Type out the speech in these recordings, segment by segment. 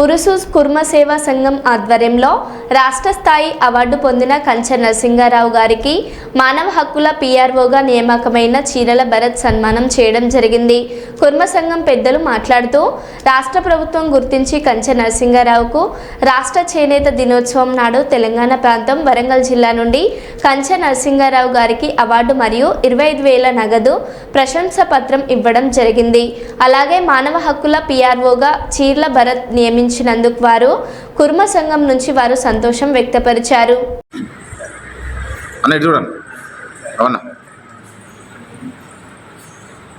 ఉరుసు కుర్మ సేవా సంఘం ఆధ్వర్యంలో రాష్ట్ర స్థాయి అవార్డు పొందిన కంచె నరసింగారావు గారికి మానవ హక్కుల పీఆర్ఓగా నియామకమైన చీరల భరత్ సన్మానం చేయడం జరిగింది. కుర్మ సంఘం పెద్దలు మాట్లాడుతూ రాష్ట్ర ప్రభుత్వం గుర్తించి కంచె నరసింగారావుకు రాష్ట్ర చేనేత దినోత్సవం నాడు తెలంగాణ ప్రాంతం వరంగల్ జిల్లా నుండి కంచె నరసింగారావు గారికి అవార్డు మరియు ఇరవై ఐదు వేల నగదు ప్రశంస పత్రం ఇవ్వడం జరిగింది. అలాగే మానవ హక్కుల పిఆర్ఓగా చీర్ల భరత్ నియమించినందుకు వారు కుర్మ సంఘం నుంచి వారు సంతోషం వ్యక్తపరిచారు. చూడండి.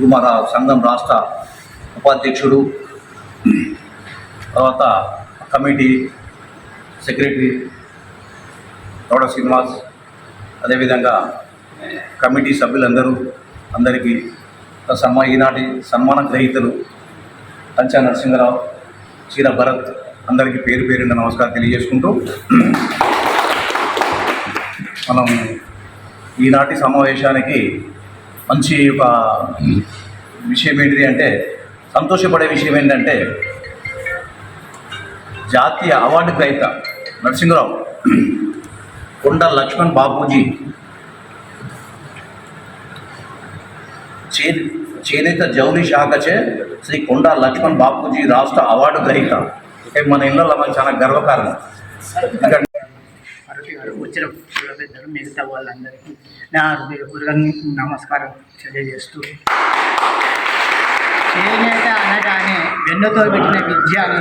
గురుమార సంఘం రాష్ట్ర ఉపాధ్యక్షుడు తర్వాత కమిటీ సెక్రటరీ గౌడ శ్రీనివాస్ అదేవిధంగా కమిటీ సభ్యులందరూ అందరికీ సన్మా ఈనాటి సన్మాన గ్రహీతలు పంచా నరసింహరావు చీర భరత్ అందరికీ పేరు పేరున నమస్కారం తెలియజేసుకుంటూ మనం ఈనాటి సమావేశానికి మంచి ఒక విషయం ఏంటిది అంటే సంతోషపడే విషయం ఏంటంటే జాతీయ అవార్డు గ్రహీత నరసింహరావు కొండ లక్ష్మణ్ బాబూజీ చే చేనేత జౌలి శాఖచే శ్రీ కొండ లక్ష్మణ్ బాపూజీ రాష్ట్ర అవార్డు గ్రహీత. అంటే మన మనకు చాలా గర్వకారణం. ఎందుకంటే అరటి గారు వచ్చిన కుల మిగతా వాళ్ళందరికీ నా హృదయపూర్వక నమస్కారం తెలియజేస్తూ చేనేత అనగానే వెన్నుతో పెట్టిన విద్య అని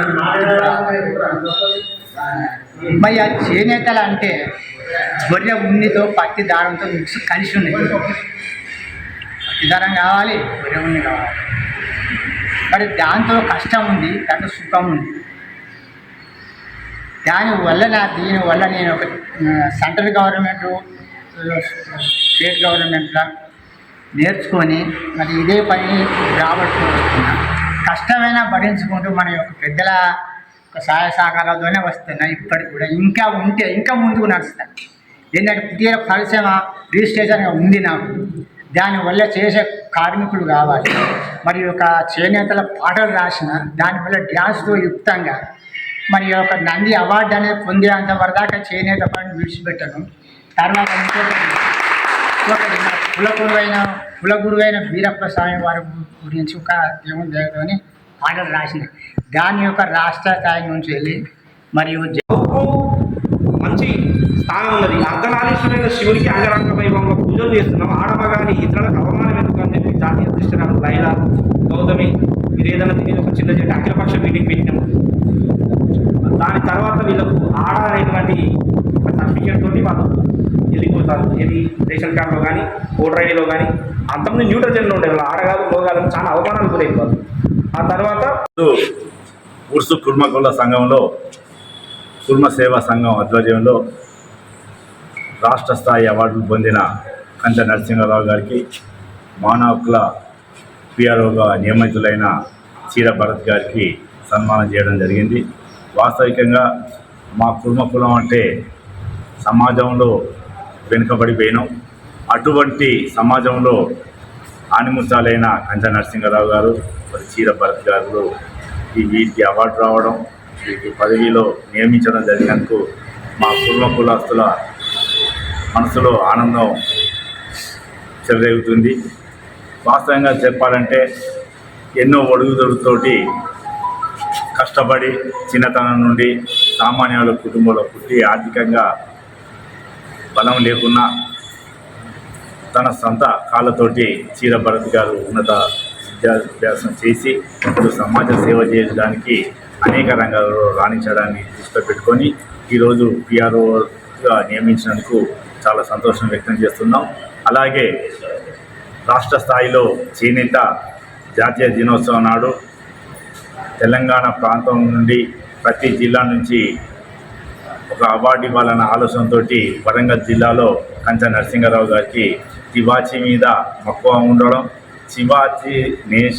మరి ఆ చేనేతలు అంటే గొర్రె ఉన్నితో పత్తి దారంతో మిక్స్ కలిసి ఉన్నది. పత్తి దారం కావాలి గొర్రె ఉన్ని కావాలి. మరి దాంతో కష్టం ఉంది దాంట్లో సుఖం ఉంది. దాని వల్ల నా దీని వల్ల నేను ఒక సెంట్రల్ గవర్నమెంట్ స్టేట్ గవర్నమెంట్లో నేర్చుకొని మరి ఇదే పని రాబట్టుకుంటున్నా కష్టమైనా భరించుకుంటూ మన యొక్క పెద్దల ఒక సహాయ సహకారాలతోనే వస్తున్నాయి ఇప్పటికి కూడా. ఇంకా ఉంటే ఇంకా ముందుకు నడుస్తాను. ఏంటంటే పుట్టిన పరిశ్రమ రిజిస్ట్రేషన్గా ఉంది నాకు. దానివల్ల చేసే కార్మికులు కావాలి. మరి ఒక చేనేతల పాటలు రాసిన దానివల్ల డ్యాన్స్తో యుక్తంగా మరి ఒక నంది అవార్డు అనేది పొందేంత వరదాకా చేనేత పని విడిచిపెట్టను తర్వాత ఒకటి ఇంకొకటి కులగురువైన కుల గురువైన కుల వీరప్ప స్వామి వారి గురించి ఒక దేవుని దేవుని పాటలు రాసిన. దాని యొక్క రాష్ట్ర స్థాయి నుంచి వెళ్ళి మరియు మంచి స్థానం ఉన్నది. అర్ధనారీశ్వరైన శివుడికి అంగరంగ వైభవంలో పూజలు చేస్తున్నాం. ఆడమగాని ఇతరులకు అవమానం ఎందుకు చెప్పి జాతీయ అధ్యక్షురాలు లైలా గౌతమి మీరు ఏదైనా ఒక చిన్న చెట్టు అఖిలపక్ష మీటింగ్ పెట్టినాము దాని తర్వాత వీళ్ళకు ఆడ అనేటువంటి ఒక సర్టిఫికేట్ తోటి వాళ్ళు వెళ్ళిపోతారు. ఏది? రేషన్ కార్డులో కానీ ఓటర్ ఐడిలో కానీ అంతకుముందు న్యూట్రజన్లో ఉండే వాళ్ళు ఆడగాలు మోగాలు చాలా అవమానాలు గురైపోతారు. ఆ తర్వాత ఉర్సు కుర్మ కుల సంఘంలో కుర్మ సేవా సంఘం ఆధ్వర్యంలో రాష్ట్ర స్థాయి అవార్డులు పొందిన కంచ నరసింహారావు గారికి మానవ హక్కుల పిఆర్ఓగా నియమితులైన చీర భరత్ గారికి సన్మానం చేయడం జరిగింది. వాస్తవికంగా మా కుర్మ కులం అంటే సమాజంలో వెనుకబడిపోయినాం. అటువంటి సమాజంలో ఆనిముత్యాలైన కంచ నరసింహరావు గారు మరి చీర భరత్ గారు ఈ వీరికి అవార్డు రావడం వీరికి పదవిలో నియమించడం జరిగినందుకు మా కుర్మ కులస్తుల మనసులో ఆనందం చెలరేగుతుంది. వాస్తవంగా చెప్పాలంటే ఎన్నో ఒడుగుదొడుతోటి కష్టపడి చిన్నతనం నుండి సామాన్యుల కుటుంబంలో పుట్టి ఆర్థికంగా బలం లేకున్నా తన సొంత కాళ్ళతోటి చీర భరత్ గారు ఉన్నత విద్యాభ్యాసం చేసి ఇప్పుడు సమాజ సేవ చేయడానికి అనేక రంగాల్లో రాణించడాన్ని దృష్టిలో పెట్టుకొని ఈరోజు పిఆర్ఓగా నియమించినందుకు చాలా సంతోషం వ్యక్తం చేస్తున్నాం. అలాగే రాష్ట్ర స్థాయిలో చేనేత జాతీయ దినోత్సవం నాడు తెలంగాణ ప్రాంతం నుండి ప్రతి జిల్లా నుంచి ఒక అవార్డు ఇవ్వాలన్న ఆలోచనతో వరంగల్ జిల్లాలో కంచ నరసింహారావు గారికి తివాచి మీద మక్కువ ఉండడం తివాచి నేష